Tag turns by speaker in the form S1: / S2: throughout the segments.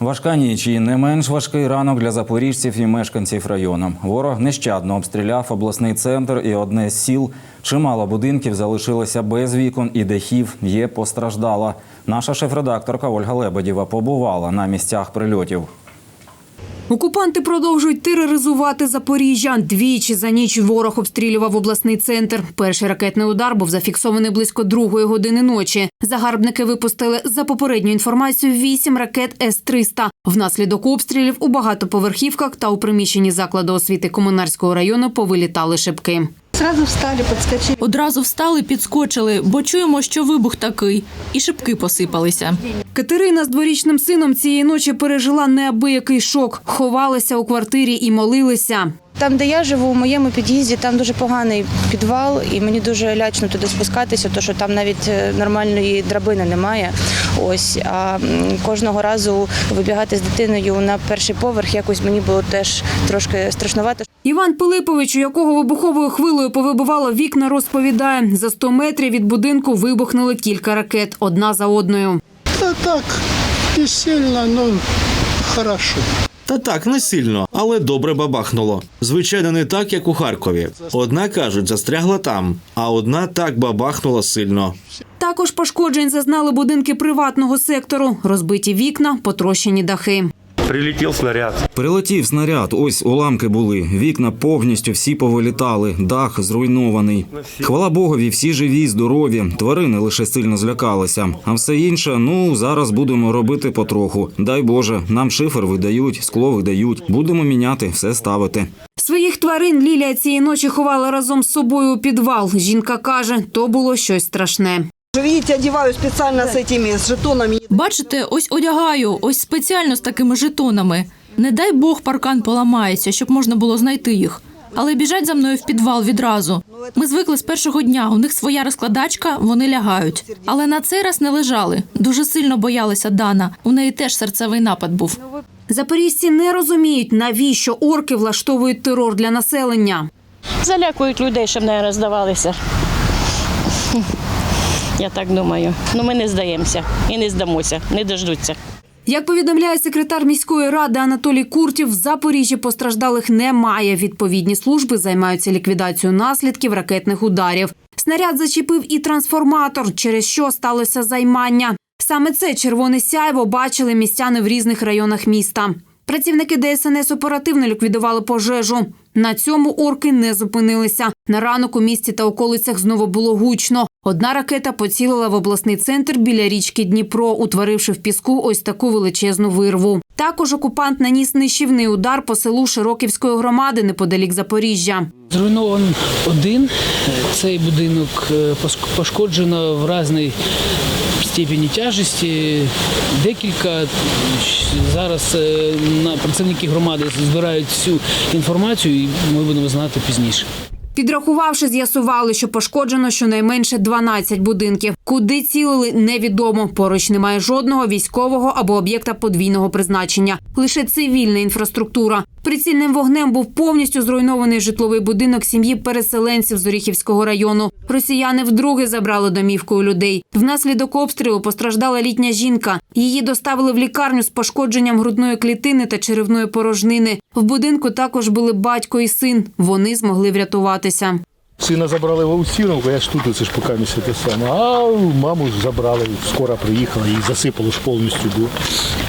S1: Важка ніч і не менш важкий ранок для запоріжців і мешканців району. Ворог нещадно обстріляв обласний центр і одне з сіл. Чимало будинків залишилося без вікон і дахів. Є постраждала. Наша шеф-редакторка Ольга Лебедєва побувала на місцях прильотів.
S2: Окупанти продовжують тероризувати Запоріжжя. Двічі за ніч ворог обстрілював обласний центр. Перший ракетний удар був зафіксований близько другої години ночі. Загарбники випустили за попередню інформацію вісім ракет С-300. Внаслідок обстрілів у багатоповерхівках та у приміщенні закладу освіти комунарського району повилітали шибки.
S3: Сразу встали, підскочили.
S4: Одразу встали, підскочили, бо чуємо, що вибух такий, і шибки посипалися.
S2: Катерина з дворічним сином цієї ночі пережила неабиякий шок. Ховалися у квартирі і молилися.
S3: Там, де я живу, у моєму під'їзді, там дуже поганий підвал, і мені дуже лячно туди спускатися, тому що там навіть е, нормальної драбини немає. Ось а кожного разу вибігати з дитиною на перший поверх якось мені було теж трошки страшнувато.
S2: Іван Пилипович, у якого вибуховою хвилею повибивало вікна, розповідає, за 100 метрів від будинку вибухнули кілька ракет, одна за одною.
S5: Да так, не сильно, но хорошо.
S6: Та так, не сильно, але добре бабахнуло. Звичайно, не так, як у Харкові. Одна кажуть, застрягла там, а одна так бабахнула сильно.
S2: Також пошкоджень зазнали будинки приватного сектору, розбиті вікна, потрощені дахи.
S7: Прилетел снаряд.
S1: Прилетів снаряд, ось уламки були. Вікна повністю всі повилітали, дах зруйнований. Хвала Богові, всі живі, здорові. Тварини лише сильно злякалися. А все інше, ну зараз будемо робити потроху. Дай Боже, нам шифер видають, скло видають. Будемо міняти, все ставити.
S2: Своїх тварин Лілія цієї ночі ховала разом з собою у підвал. Жінка каже, то було щось страшне.
S8: Видите, одеваю специально с этими с жетонами.
S4: Бачите, ось одягаю, ось спеціально з такими жетонами. Не дай Бог паркан поламається, щоб можна було знайти їх. Але біжать за мною в підвал відразу. Ми звикли з першого дня. У них своя розкладачка, вони лягають. Але на цей раз не лежали. Дуже сильно боялися Дана. У неї теж серцевий напад був.
S2: Запорізьці не розуміють, навіщо орки влаштовують терор для населення.
S9: Залякують людей, щоб не роздавалися. Я так думаю. Ну ми не здаємося і не здамося, не дождуться.
S2: Як повідомляє секретар міської ради Анатолій Куртів, в Запоріжжі постраждалих немає. Відповідні служби займаються ліквідацією наслідків ракетних ударів. Снаряд зачепив і трансформатор, через що сталося займання. Саме це червоне сяйво бачили містяни в різних районах міста. Працівники ДСНС оперативно ліквідували пожежу. На цьому орки не зупинилися. На ранок у місті та околицях знову було гучно. Одна ракета поцілила в обласний центр біля річки Дніпро, утворивши в піску ось таку величезну вирву. Також окупант наніс нищівний удар по селу Широківської громади неподалік Запоріжжя.
S10: Зруйнован один цей будинок е, пошкоджено в різній степені тяжесті. Декілька зараз е, працівники громади збирають всю інформацію, і ми будемо знати пізніше.
S2: Підрахувавши, з'ясували, що пошкоджено щонайменше 12 будинків. Куди цілили, невідомо. Поруч немає жодного військового або об'єкта подвійного призначення. Лише цивільна інфраструктура. Прицільним вогнем був повністю зруйнований житловий будинок сім'ї переселенців з Оріхівського району. Росіяни вдруге забрали домівку у людей. Внаслідок обстрілу постраждала літня жінка. Її доставили в лікарню з пошкодженням грудної клітини та черевної порожнини. В будинку також були батько і син. Вони змогли врятуватися.
S5: Сина забрали в Аусіновку, я ж тут це ж поки місце те саме. А маму забрали, скоро приїхала, її засипало ж повністю було.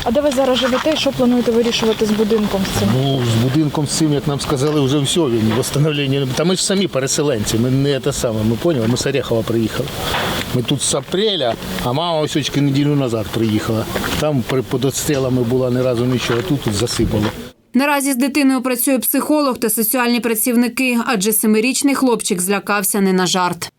S11: А де ви зараз живете? і Що плануєте вирішувати з будинком з цим?
S5: Ну, з будинком з цим, як нам сказали, вже все, він восстановлення. Та ми ж самі переселенці, ми не те саме, ми поняли, ми з Орехова приїхали. Ми тут з апреля, а мама ось очки неділю назад приїхала. Там при- під обстрілами була ні разу нічого, а тут, тут засипало.
S2: Наразі з дитиною працює психолог та соціальні працівники, адже семирічний хлопчик злякався не на жарт.